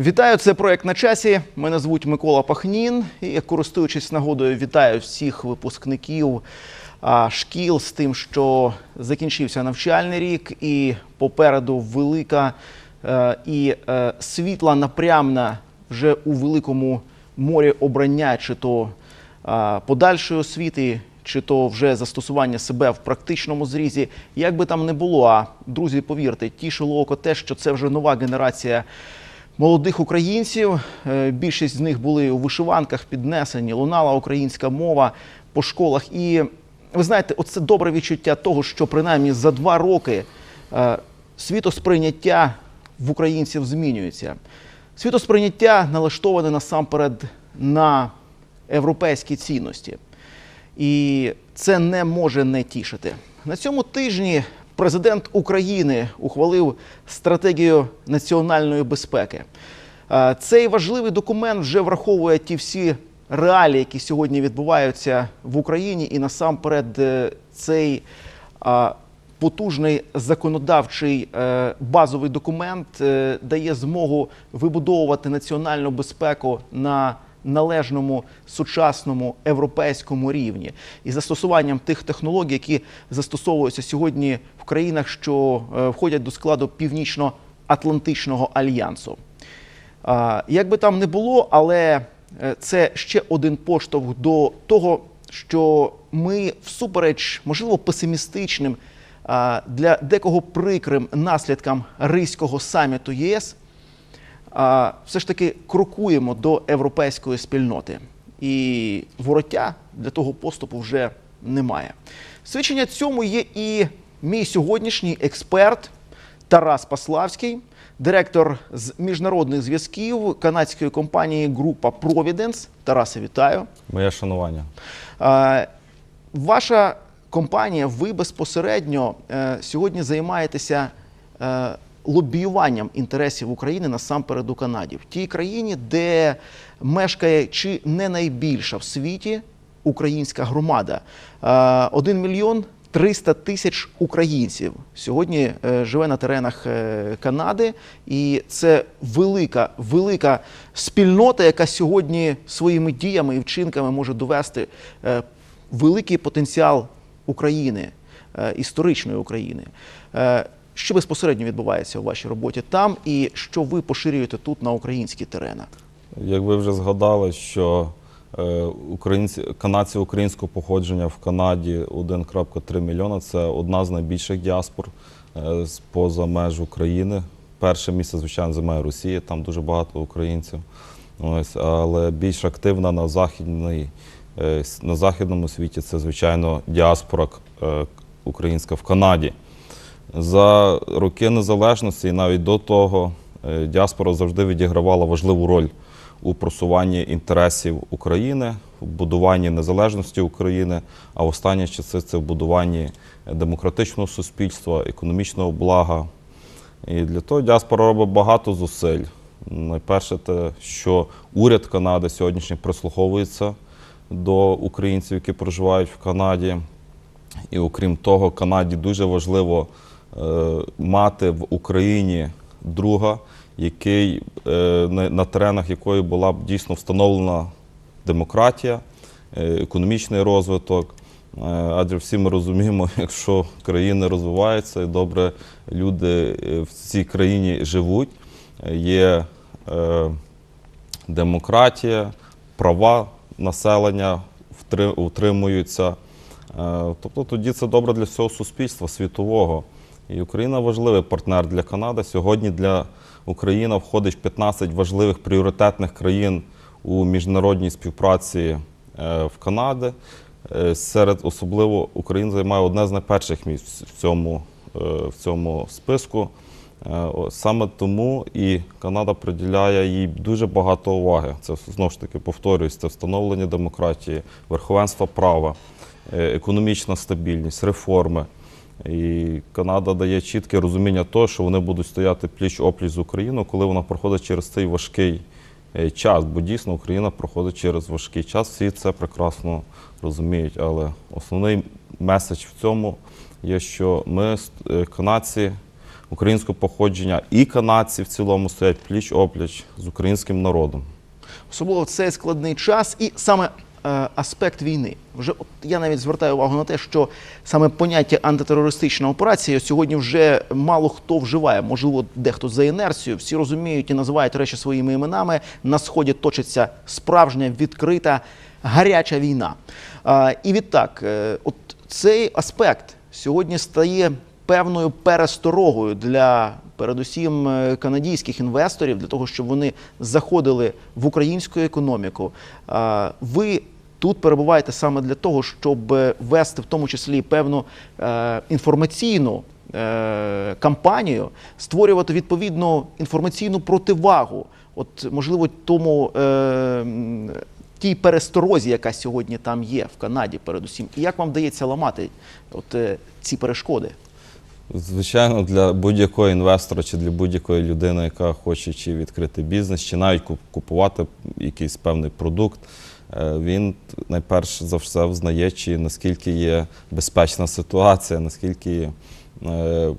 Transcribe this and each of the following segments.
Вітаю, це проект на часі. Мене звуть Микола Пахнін. І користуючись нагодою, вітаю всіх випускників шкіл з тим, що закінчився навчальний рік, і попереду велика е, і е, світла напрямна вже у великому морі обрання, чи то подальшої освіти, чи то вже застосування себе в практичному зрізі. Як би там не було, а друзі, повірте, тішило око те, що це вже нова генерація молодих українців. Е, Більшість з них були у вишиванках піднесені, лунала українська мова по школах. І ви знаєте, оце добре відчуття того, що принаймні за два роки е, світосприйняття в українців змінюється. Світосприйняття налаштоване насамперед на європейські цінності. І це не може не тішити. На цьому тижні президент України ухвалив стратегію національної безпеки. Цей важливий документ вже враховує ті всі реалії, які сьогодні відбуваються в Україні, і насамперед е, цей потужний законодавчий е, базовий документ е, дає змогу вибудовувати національну безпеку на належному сучасному європейському рівні і застосуванням тих технологій, які застосовуються сьогодні в країнах, що е, входять до складу Північно-Атлантичного альянсу. Як би там не було, але е, це ще один поштовх до того, що ми всупереч, можливо, песимістичним для декого прикрим наслідкам Ризького саміту ЄС, все ж таки крокуємо до європейської спільноти. І вороття для того поступу вже немає. Свідчення цьому є і мій сьогоднішній експерт Тарас Паславський, директор з міжнародних зв'язків канадської компанії Група Providence. Тарасе, вітаю. Моє шанування. Ваша компанія, ви безпосередньо е, сьогодні займаєтеся е, лобіюванням інтересів України насамперед у Канаді, в тій країні, де мешкає чи не найбільша в світі українська громада. Е, Один мільйон 300 тисяч українців сьогодні е, живе на теренах е, Канади, і це велика, велика спільнота, яка сьогодні своїми діями і вчинками може довести великий потенціал України, історичної України. Що безпосередньо відбувається у вашій роботі там, і що ви поширюєте тут на українські терени? Як ви вже згадали, що е, українці, канадці українського походження в Канаді 1,3 мільйона це одна з найбільших діаспор е, поза меж України. Перше місце, звичайно, займає Росія, там дуже багато українців. Ось, але більш активна на, західній, е, на західному світі це, звичайно, діаспора українська в Канаді. За роки незалежності і навіть до того е, діаспора завжди відігравала важливу роль у просуванні інтересів України, в будуванні незалежності України, а в останні часи це в будуванні демократичного суспільства, економічного блага. І для того діаспора робить багато зусиль. Найперше, те, що уряд Канади сьогоднішній прислуховується до українців, які проживають в Канаді. І окрім того, Канаді дуже важливо мати в Україні друга, який е, на, на теренах якої була б дійсно встановлена демократія, е, економічний розвиток. Е, адже всі ми розуміємо, якщо країни розвиваються і добре люди е, в цій країні живуть, е, є е, демократія, права населення утримуються. Е, Тобто тоді це добре для всього суспільства світового. І Україна важливий партнер для Канади. Сьогодні для України входить 15 важливих пріоритетних країн у міжнародній співпраці е, в Канаді. Е, Серед особливо Україна займає одне з найперших місць в цьому, е, в цьому списку. Саме тому і Канада приділяє їй дуже багато уваги. Це знову ж таки повторюсь, це встановлення демократії, верховенства права, економічна стабільність, реформи. І Канада дає чітке розуміння того, що вони будуть стояти пліч опліч з Україною, коли вона проходить через цей важкий е, час. Бо дійсно Україна проходить через важкий час. Всі це прекрасно розуміють. Але основний меседж в цьому є, що ми, е, канадці, українського походження, і канадці в цілому стоять пліч опліч з українським народом. Особливо в цей складний час, і саме аспект війни. Вже от я навіть звертаю увагу на те, що саме поняття антитерористична операція сьогодні вже мало хто вживає. Можливо, дехто за інерцією. Всі розуміють і називають речі своїми іменами. На сході точиться справжня відкрита гаряча війна. Е, і відтак, е, от цей аспект сьогодні стає певною пересторогою для передусім е, канадійських інвесторів для того, щоб вони заходили в українську економіку. Ви тут перебуваєте саме для того, щоб е, вести в тому числі певну е, інформаційну. е, Кампанію створювати відповідну інформаційну противагу, от можливо, тому е, тій пересторозі, яка сьогодні там є в Канаді, передусім, і як вам вдається ламати от е, ці перешкоди? Звичайно, для будь-якого інвестора чи для будь-якої людини, яка хоче чи відкрити бізнес, чи навіть купувати якийсь певний продукт, він найперше за все взнає, чи наскільки є безпечна ситуація, наскільки, е,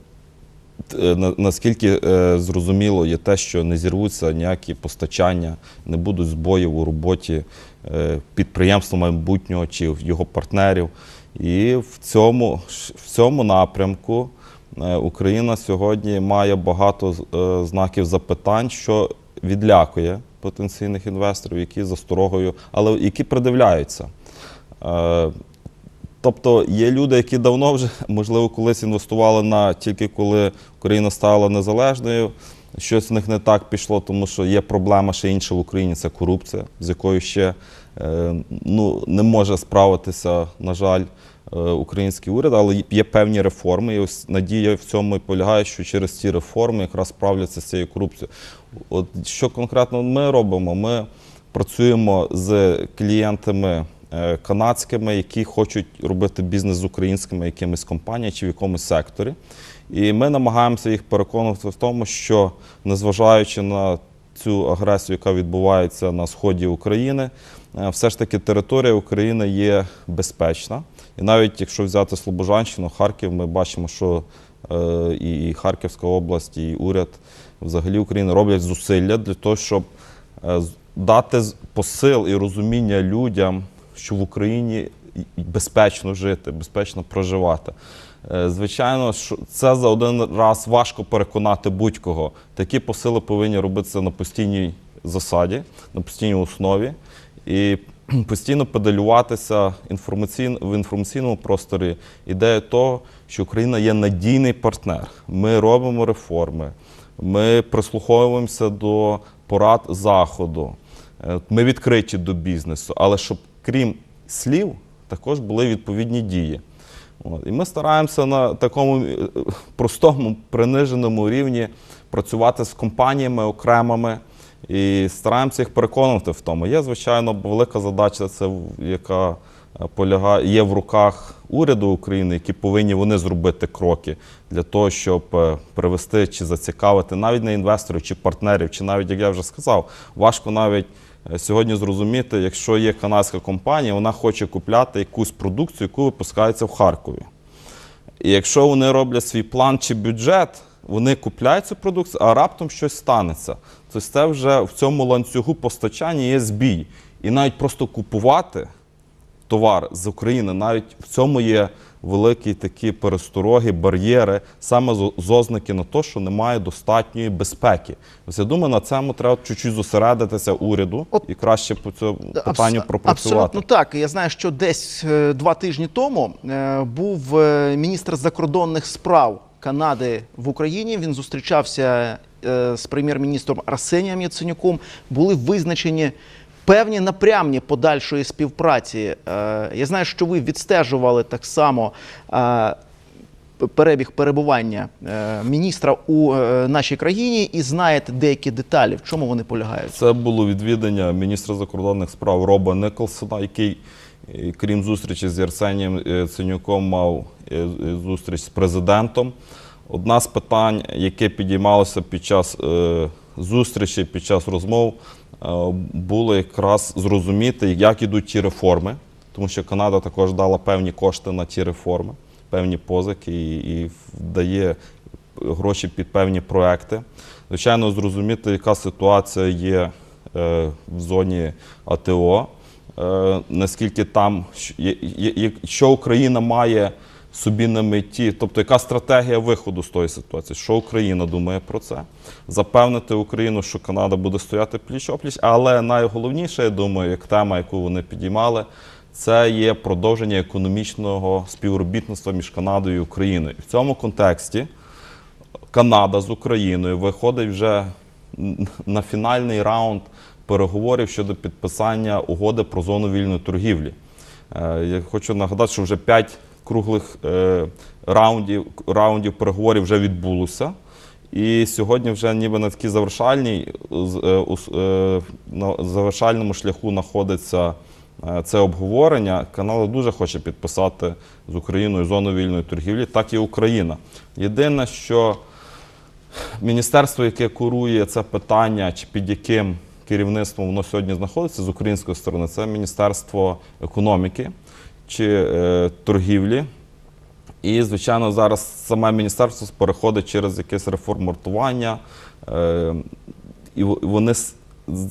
наскільки е, зрозуміло є те, що не зірвуться ніякі постачання, не будуть збоїв у роботі е, підприємства майбутнього чи його партнерів. І в цьому, в цьому напрямку е, Україна сьогодні має багато е, знаків запитань, що відлякує потенційних інвесторів, які за сторогою, але які придивляються. Е, Тобто є люди, які давно вже, можливо, колись інвестували на тільки коли Україна стала незалежною. Щось в них не так пішло, тому що є проблема ще інша в Україні це корупція, з якою ще е, ну, не може справитися, на жаль, е, український уряд, але є певні реформи. І ось надія в цьому і полягає, що через ці реформи якраз справляться з цією корупцією. От що конкретно ми робимо? Ми працюємо з клієнтами е, канадськими, які хочуть робити бізнес з українськими якимись компаніями чи в якомусь секторі. І ми намагаємося їх переконувати в тому, що незважаючи на цю агресію, яка відбувається на сході України, е, все ж таки територія України є безпечна. І навіть якщо взяти Слобожанщину, Харків, ми бачимо, що е, і Харківська область, і уряд взагалі України роблять зусилля для того, щоб е, дати посил і розуміння людям, що в Україні безпечно жити, безпечно проживати. Е, Звичайно, це за один раз важко переконати будь-кого. Такі посили повинні робитися на постійній засаді, на постійній основі. І постійно педалюватися в інформаційному просторі ідея того, що Україна є надійний партнер. Ми робимо реформи, ми прислуховуємося до порад Заходу, е, ми відкриті до бізнесу, але щоб крім слів, також були відповідні дії. І ми стараємося на такому е, простому, приниженому рівні працювати з компаніями окремими і стараємося їх переконувати в тому. Є, звичайно, велика задача, це яка полягає, є в руках уряду України, які повинні вони зробити кроки для того, щоб е, привести чи зацікавити навіть не інвесторів чи партнерів, чи навіть, як я вже сказав, важко навіть е, сьогодні зрозуміти, якщо є канадська компанія, вона хоче купляти якусь продукцію, яку випускається в Харкові. І якщо вони роблять свій план чи бюджет, вони купляють цю продукцію, а раптом щось станеться. Тобто це вже в цьому ланцюгу постачання є збій. І навіть просто купувати товар з України, навіть в цьому є великі такі перестороги, бар'єри, саме з ознаки на те, що немає достатньої безпеки. Ось я думаю, на цьому треба чуть-чуть зосередитися уряду От- і краще по цьому питанню пропрацювати. Абсолютно так. Я знаю, що десь е, два тижні тому е, був е, міністр закордонних справ Канади в Україні. Він зустрічався з прем'єр-міністром Арсенієм Яценюком. Були визначені. Певні напрямні подальшої співпраці. Е, Я знаю, що ви відстежували так само е, перебіг перебування е, міністра у нашій країні і знаєте деякі деталі, в чому вони полягають. Це було відвідання міністра закордонних справ Роба Николсона, який, крім зустрічі з Арсенієм е, Ценюком, мав зустріч з президентом. Одна з питань, яке підіймалося під час зустрічі, під час розмов, було якраз зрозуміти, як ідуть ті реформи, тому що Канада також дала певні кошти на ті реформи, певні позики і, і дає гроші під певні проекти. Звичайно, зрозуміти, яка ситуація є е, в зоні АТО, е, наскільки там є- що Україна має собі на меті, тобто яка стратегія виходу з тої ситуації, що Україна думає про це, запевнити Україну, що Канада буде стояти пліч опліч. Але найголовніше, я думаю, як тема, яку вони підіймали, це є продовження економічного співробітництва між Канадою і Україною. І в цьому контексті Канада з Україною виходить вже на фінальний раунд переговорів щодо підписання угоди про зону вільної торгівлі. Е, Я хочу нагадати, що вже п'ять круглих е, раундів, раундів переговорів вже відбулося. І сьогодні вже ніби на такій завершальній, е, е, на завершальному шляху знаходиться це обговорення. Канада дуже хоче підписати з Україною зону вільної торгівлі, так і Україна. Єдине, що міністерство, яке курує це питання, чи під яким керівництвом воно сьогодні знаходиться з української сторони, це Міністерство економіки чи е, торгівлі. І, звичайно, зараз саме міністерство переходить через якесь реформатування. Е, і вони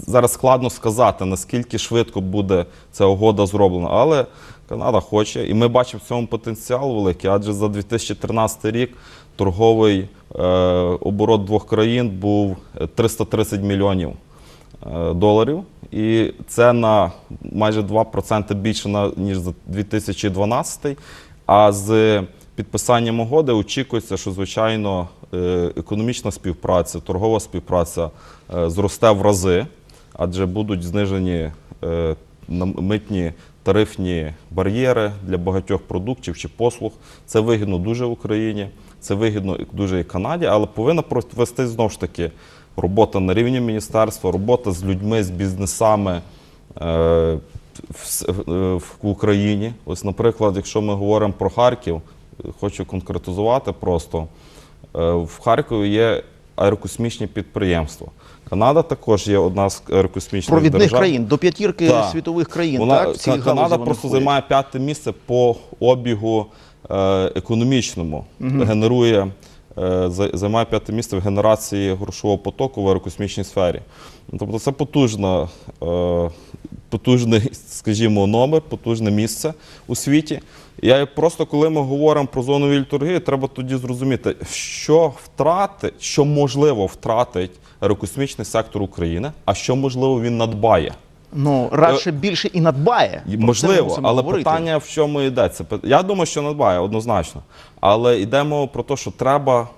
зараз складно сказати, наскільки швидко буде ця угода зроблена. Але Канада хоче, і ми бачимо в цьому потенціал великий, адже за 2013 рік торговий е, оборот двох країн був е, 330 мільйонів доларів. І це на майже 2% більше ніж за 2012. А з підписанням угоди очікується, що звичайно е, економічна співпраця, торгова співпраця е, зросте в рази, адже будуть знижені е, митні тарифні бар'єри для багатьох продуктів чи послуг. Це вигідно дуже Україні, це вигідно дуже і Канаді, але повинна провести знову ж таки робота на рівні міністерства, робота з людьми, з бізнесами. е, в, е, в Україні. Ось, наприклад, якщо ми говоримо про Харків, хочу конкретизувати просто. Е, В Харкові є аерокосмічні підприємства. Канада також є одна з аерокосмічних Провідних держав. країн до п'ятірки Так. світових країн. Вона, так, Канада просто входять. займає п'яте місце по обігу економічному. Генерує, е, за- займає п'яте місце в генерації грошового потоку в аерокосмічній сфері. Тобто це потужна, е, потужний, скажімо, номер, потужне місце у світі. Я просто коли ми говоримо про зону вільної торгівлі, треба тоді зрозуміти, що втрати, що можливо втратить аерокосмічний сектор України, а що можливо він надбає. Ну, радше більше і надбає. Це Можливо, але говорити. питання в чому йдеться. Я думаю, що надбає однозначно. Але йде мова про те, що треба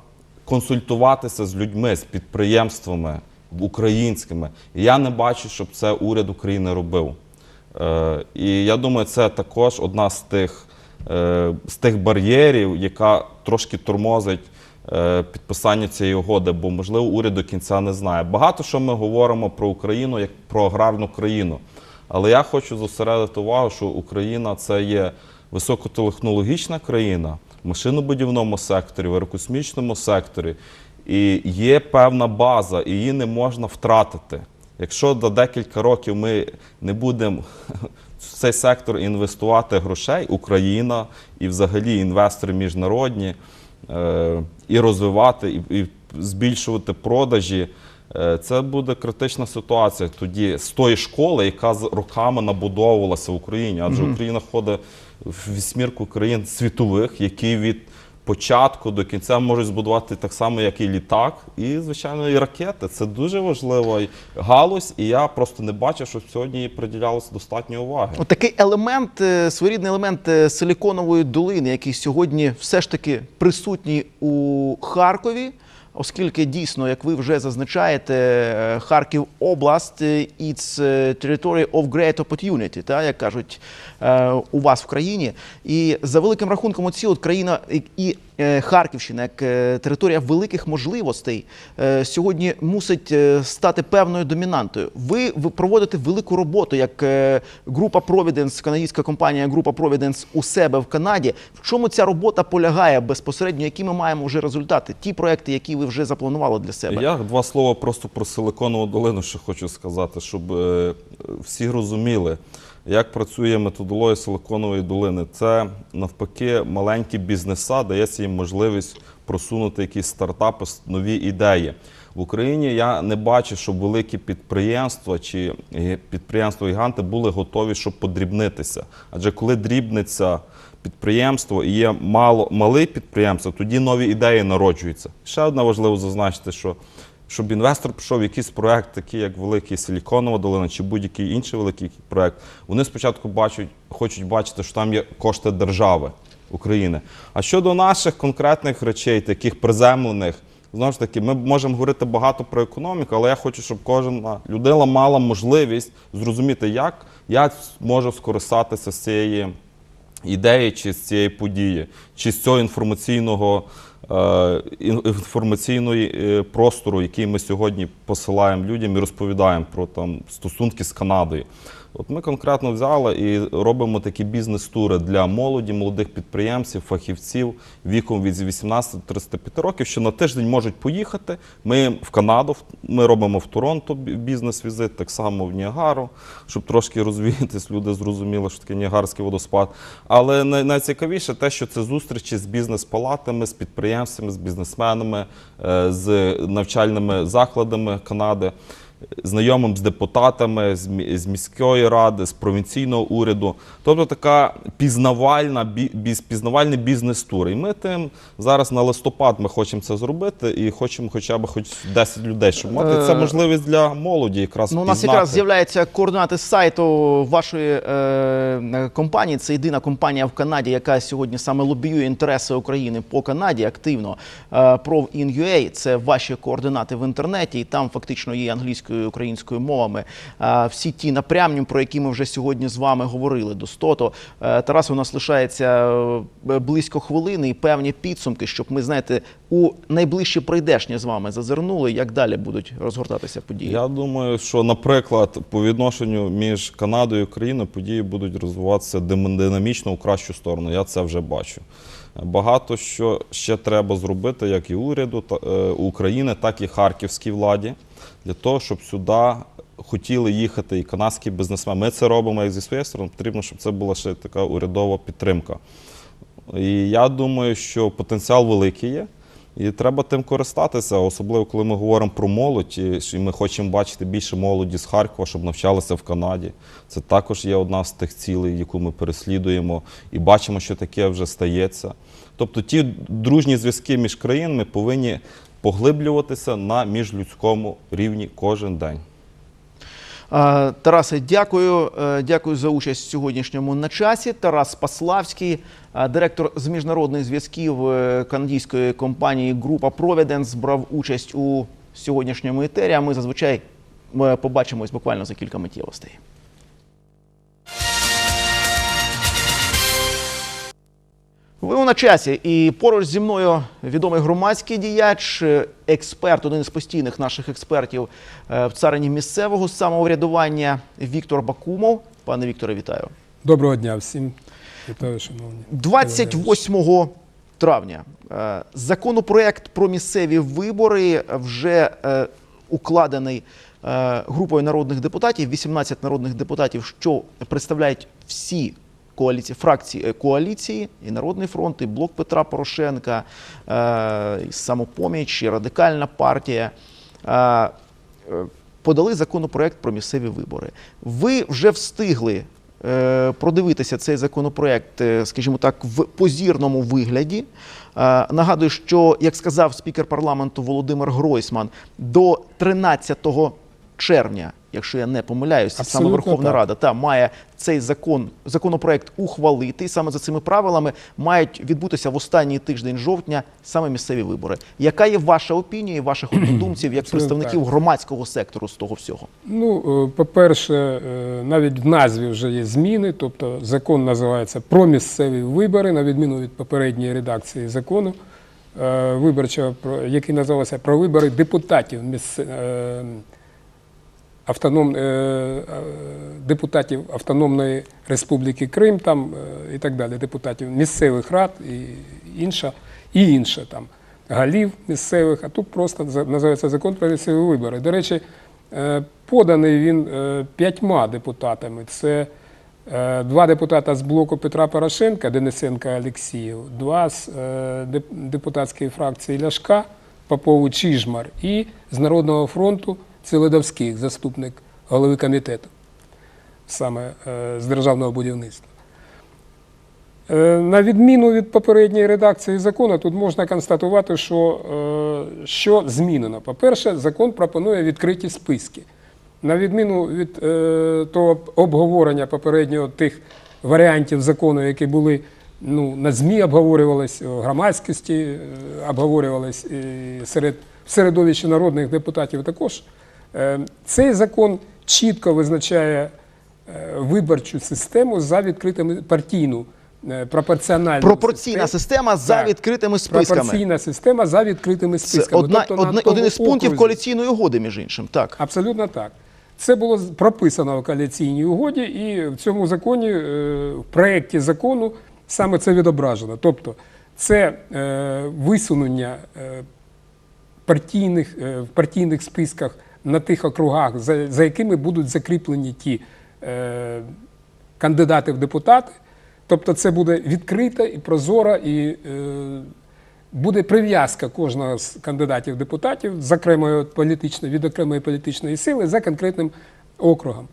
консультуватися з людьми, з підприємствами українськими. І я не бачу, щоб це уряд України робив. Е, і я думаю, це також одна з тих, е, з тих бар'єрів, яка трошки тормозить е, підписання цієї угоди, бо, можливо, уряд до кінця не знає. Багато що ми говоримо про Україну як про аграрну країну. Але я хочу зосередити увагу, що Україна це є високотехнологічна країна в машинобудівному секторі, в аерокосмічному секторі. І є певна база, і її не можна втратити. Якщо до декілька років ми не будемо в цей сектор інвестувати грошей, Україна і взагалі інвестори міжнародні, е, і розвивати, і, і збільшувати продажі, е, це буде критична ситуація тоді з тої школи, яка з роками набудовувалася в Україні. Адже Україна входить в вісьмірку країн світових, які від початку до кінця можуть збудувати так само, як і літак, і, звичайно, і ракети. Це дуже важлива галузь, і я просто не бачив, що сьогодні приділялося достатньо уваги. От такий елемент, е, своєрідний елемент е, силіконової долини, який сьогодні все ж таки присутній у Харкові, оскільки дійсно, як ви вже зазначаєте, е, Харків область е, it's територія of great opportunity, та, як кажуть е, у вас в країні. І за великим рахунком, оці от країна і- і Харківщина, як е, територія великих можливостей, е, сьогодні мусить е, стати певною домінантою. Ви, проводите велику роботу як е, група Providence, канадська компанія Група Providence у себе в Канаді. В чому ця робота полягає безпосередньо? Які ми маємо вже результати? Ті проекти, які ви вже запланували для себе? Я два слова просто про Силиконову долину ще хочу сказати, щоб е, всі розуміли. Як працює методологія силиконової долини? Це навпаки маленькі бізнеса, дається їм можливість просунути якісь стартапи, нові ідеї. В Україні я не бачу, щоб великі підприємства чи підприємства-гіганти були готові, щоб подрібнитися. Адже коли дрібниться підприємство і є мало мале підприємство, тоді нові ідеї народжуються. Ще одне важливо зазначити, що щоб інвестор пішов в якийсь проект, такий як Великий Силіконова долина чи будь-який інший великий проект, вони спочатку бачать, хочуть бачити, що там є кошти держави України. А щодо наших конкретних речей, таких приземлених, знову ж таки, ми можемо говорити багато про економіку, але я хочу, щоб кожна людина мала можливість зрозуміти, як я можу скористатися з цієї ідеї чи з цієї події, чи з цього інформаційного ін- інформаційної е, простору, який ми сьогодні посилаємо людям і розповідаємо про там стосунки з Канадою. От ми конкретно взяли і робимо такі бізнес-тури для молоді, молодих підприємців, фахівців віком від 18 до 35 років, що на тиждень можуть поїхати. Ми в Канаду, ми робимо в Торонто бізнес-візит, так само в Ніагару, щоб трошки розвіятись, люди зрозуміли, що таке Ніагарський водоспад. Але найцікавіше те, що це зустрічі з бізнес-палатами, з підприємцями, з бізнесменами, е, з навчальними закладами Канади знайомим з депутатами, з, міської ради, з провінційного уряду. Тобто така пізнавальна, бі- біз- пізнавальний бізнес-тур. І ми тим зараз на листопад ми хочемо це зробити і хочемо хоча б хоч 10 людей, щоб мати це Е, можливість для молоді якраз Ну, у нас пізнати. якраз з'являються координати сайту вашої е, компанії. Це єдина компанія в Канаді, яка сьогодні саме лобіює інтереси України по Канаді активно. Е, Prov.in.ua – це ваші координати в інтернеті, і там фактично є англійською і українською мовами. Е, всі ті напрямні, про які ми вже сьогодні з вами говорили достото. Е, Тарас, у нас лишається е, близько хвилини і певні підсумки, щоб ми знаєте у найближчі прийдешні з вами зазирнули, як далі будуть розгортатися події. Я думаю, що, наприклад, по відношенню між Канадою і Україною події будуть розвиватися динамічно у кращу сторону. Я це вже бачу. Багато що ще треба зробити, як і уряду та, е, України, так і харківській владі, для того, щоб сюди хотіли їхати і канадські бізнесмени. Ми це робимо як зі своєї сторони. Потрібно, щоб це була ще така урядова підтримка. І я думаю, що потенціал великий є. І треба тим користатися, особливо коли ми говоримо про молодь, і ми хочемо бачити більше молоді з Харкова, щоб навчалися в Канаді. Це також є одна з тих цілей, яку ми переслідуємо, і бачимо, що таке вже стається. Тобто ті дружні зв'язки між країнами повинні поглиблюватися на міжлюдському рівні кожен день. Тарасе, дякую. Е, Дякую за участь в сьогоднішньому на часі. Тарас Паславський, е, директор з міжнародних зв'язків е, канадської компанії Група Providence, брав участь у сьогоднішньому етері. А ми зазвичай побачимось буквально за кілька миттєвостей. Ви на часі, і поруч зі мною відомий громадський діяч, е, експерт, один із постійних наших експертів е, в царині місцевого самоврядування Віктор Бакумов. Пане Вікторе, вітаю. Доброго дня всім. Вітаю, шановні. 28 травня е, законопроект про місцеві вибори вже укладений групою народних депутатів, 18 народних депутатів, що представляють всі коаліції, фракції е, коаліції, і Народний фронт, і Блок Петра Порошенка, е, і Самопоміч, і Радикальна партія. Е, подали законопроект про місцеві вибори. Ви вже встигли продивитися цей законопроект, скажімо так, в позірному вигляді. Нагадую, що, як сказав спікер парламенту Володимир Гройсман, до 13 червня, якщо я не помиляюся, саме Верховна так. Рада та має цей закон, законопроект ухвалити. І саме за цими правилами мають відбутися в останній тиждень жовтня саме місцеві вибори. Яка є ваша опінія і ваших однодумців як Абсолютно представників так. громадського сектору з того всього? Ну, е, по-перше, е, навіть в назві вже є зміни, тобто закон називається про місцеві вибори, на відміну від попередньої редакції закону е, виборчого, який називався про вибори депутатів місце- е, автоном, е, е, депутатів Автономної Республіки Крим там, е, і так далі, депутатів місцевих рад і інша, і інше там, голів місцевих, а тут просто називається закон про місцеві вибори. До речі, поданий він п'ятьма депутатами. Це Два депутата з блоку Петра Порошенка, Денисенка Олексіїв, два з депутатської фракції Ляшка, Попову Чижмар і з Народного фронту це Ледовський, заступник голови комітету саме е, з державного будівництва. Е, На відміну від попередньої редакції закону, тут можна констатувати, що, е, що змінено. По-перше, закон пропонує відкриті списки. На відміну від того обговорення попереднього тих варіантів закону, які були ну, на ЗМІ обговорювались, в громадськості обговорювались серед середовищі народних депутатів також. Е, Цей закон чітко визначає е, виборчу систему за відкритими партійну е, пропорціональну Пропорційна система за Так. відкритими списками. Пропорційна система за відкритими Це списками. одна, Тобто один із пунктів окрузі- коаліційної угоди, між іншим. Так. Абсолютно так. Це було прописано в коаліційній угоді, і в цьому законі, в проєкті закону саме це відображено. Тобто це висунення партійних, в партійних списках на тих округах, за, за якими будуть закріплені ті е, кандидати в депутати. Тобто це буде відкрита і прозора, і е, буде прив'язка кожного з кандидатів депутатів з окремої від окремої політичної сили за конкретним округом,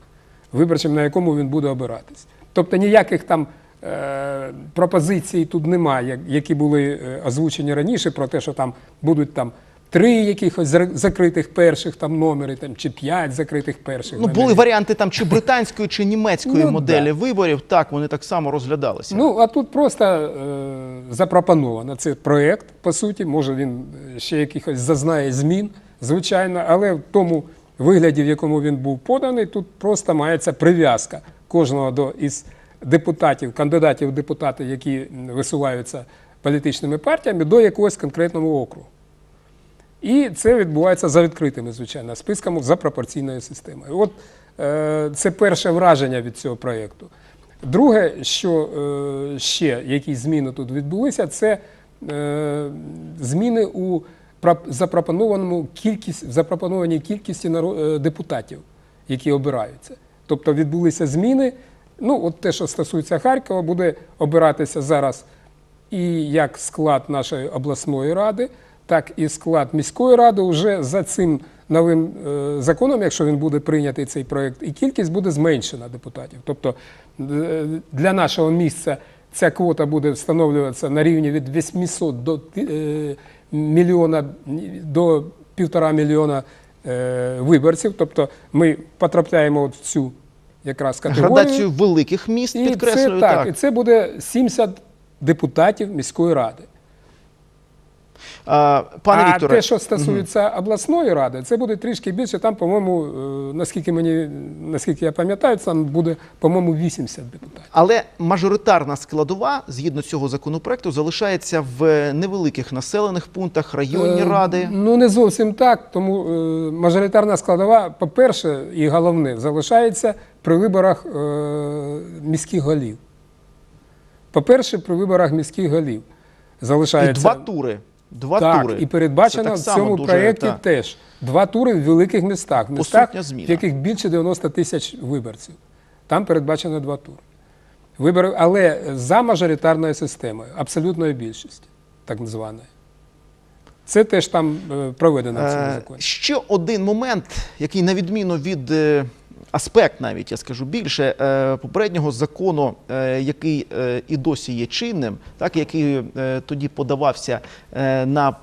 виборчим, на якому він буде обиратись. Тобто ніяких там е, пропозицій тут немає, які були е, озвучені раніше, про те, що там будуть там три якихось закритих перших там номери, там, чи п'ять закритих перших Ну, були варіанти там чи британської, чи німецької Ну, моделі да. виборів. Так, вони так само розглядалися. Ну, а тут просто е, запропоновано. Це проєкт, по суті, може він е, ще якихось зазнає змін, звичайно, але в тому вигляді, в якому він був поданий, тут просто мається прив'язка кожного до із депутатів, кандидатів в депутати, які висуваються політичними партіями, до якогось конкретного округу. І це відбувається за відкритими, звичайно, списками за пропорційною системою. От е, це перше враження від цього проєкту. Друге, що е, ще які зміни тут відбулися, це е, зміни у запропонованому кількість, запропонованій кількості е, депутатів, які обираються. Тобто відбулися зміни. Ну, от те, що стосується Харкова, буде обиратися зараз і як склад нашої обласної ради, так і склад міської ради вже за цим новим е, законом, якщо він буде прийнятий цей проєкт, і кількість буде зменшена депутатів. Тобто е, для нашого місця ця квота буде встановлюватися на рівні від 800 до е, мільйона до півтора мільйона виборців. Тобто ми потрапляємо от в цю якраз категорію. Градацію великих міст І підкреслюю. це, так, так. і це буде 70 депутатів міської ради. А, пане а Вікторе, те, що стосується обласної ради, це буде трішки більше. Там, по-моєму, е, наскільки мені наскільки я пам'ятаю, там буде, по-моєму, 80 депутатів. Але мажоритарна складова, згідно цього законопроекту, залишається в невеликих населених пунктах, районні Е, ради. Ну не зовсім так. Тому е, мажоритарна складова, по-перше, і головне, залишається при виборах е, міських голів. По-перше, при виборах міських голів І два тури. Два так, тури. і передбачено в цьому дуже, проєкті так. теж два тури в великих містах, в містах, в яких більше 90 тисяч виборців. Там передбачено два тури. Вибори, але за мажоритарною системою, абсолютною більшістю, так званою. Це теж там е, проведено в цьому Е, законі. Ще один момент, який на відміну від е, аспект, навіть я скажу більше, е, попереднього закону, е, який е, і досі є чинним, так який тоді подавався на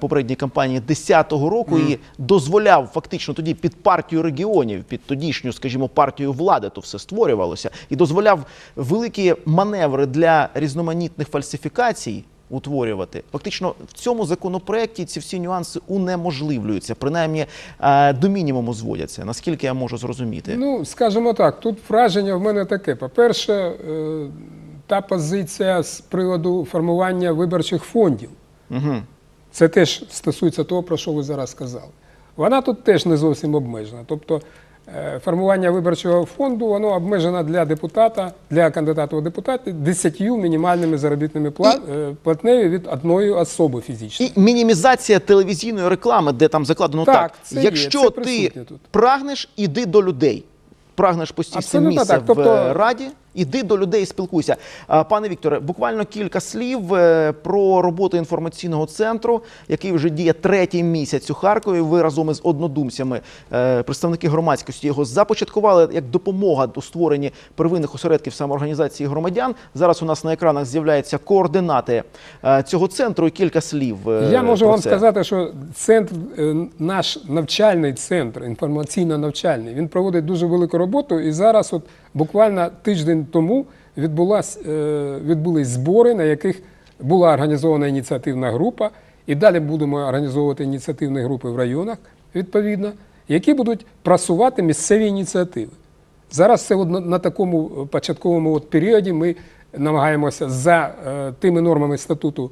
попередній кампанії 10-го року і дозволяв фактично тоді під партію регіонів, під тодішню, скажімо, партію влади, то все створювалося, і дозволяв великі маневри для різноманітних фальсифікацій утворювати. Фактично в цьому законопроекті ці всі нюанси унеможливлюються, принаймні е, до мінімуму зводяться, наскільки я можу зрозуміти. Ну, скажімо так, тут враження в мене таке. По-перше, е, та позиція з приводу формування виборчих фондів. Угу. Це теж стосується того, про що ви зараз сказали. Вона тут теж не зовсім обмежена. Тобто формування виборчого фонду воно обмежено для депутата, для кандидата у депутати 10 мінімальними заробітними е, платнею від одної особи фізичної. І мінімізація телевізійної реклами, де там закладено так, Так, це є, якщо це ти тут. прагнеш, іди до людей. Прагнеш постійно місце так. Тобто- в раді, Іди до людей, спілкуйся. Пане Вікторе, буквально кілька слів е, про роботу інформаційного центру, який вже діє третій місяць у Харкові. Ви разом із однодумцями, е, представники громадськості його започаткували як допомога у створенні первинних осередків самоорганізації громадян. Зараз у нас на екранах з'являються координати е, цього центру і кілька слів. Я можу про вам це. сказати, що центр, наш навчальний центр, інформаційно-навчальний, він проводить дуже велику роботу. І зараз, от буквально тиждень тому, е, відбулись збори, на яких була організована ініціативна група. І далі будемо організовувати ініціативні групи в районах, відповідно, які будуть просувати місцеві ініціативи. Зараз це на, такому е, початковому періоді ми намагаємося за е, тими нормами статуту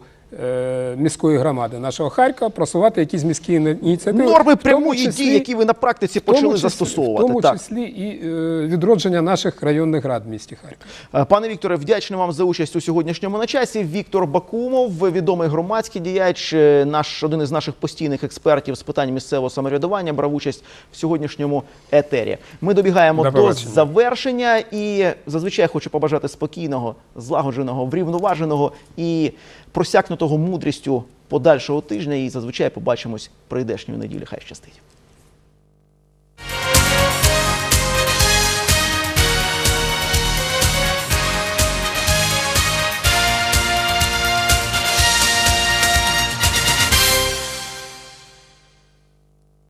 міської громади нашого Харкова просувати якісь міські іні- ініціативи. Норми прямої числі- дії, які ви на практиці почали числі- застосовувати. В тому так. числі і е, відродження наших районних рад в місті Харків. Е, Пане Вікторе, вдячний вам за участь у сьогоднішньому на часі. Віктор Бакумов, відомий громадський діяч, е, наш один із наших постійних експертів з питань місцевого самоврядування, брав участь в сьогоднішньому етері. Ми добігаємо До до, завершення, і зазвичай хочу побажати спокійного, злагодженого, врівноваженого і просякнутого мудрістю подальшого тижня. І зазвичай побачимось прийдешньої неділі. Хай щастить.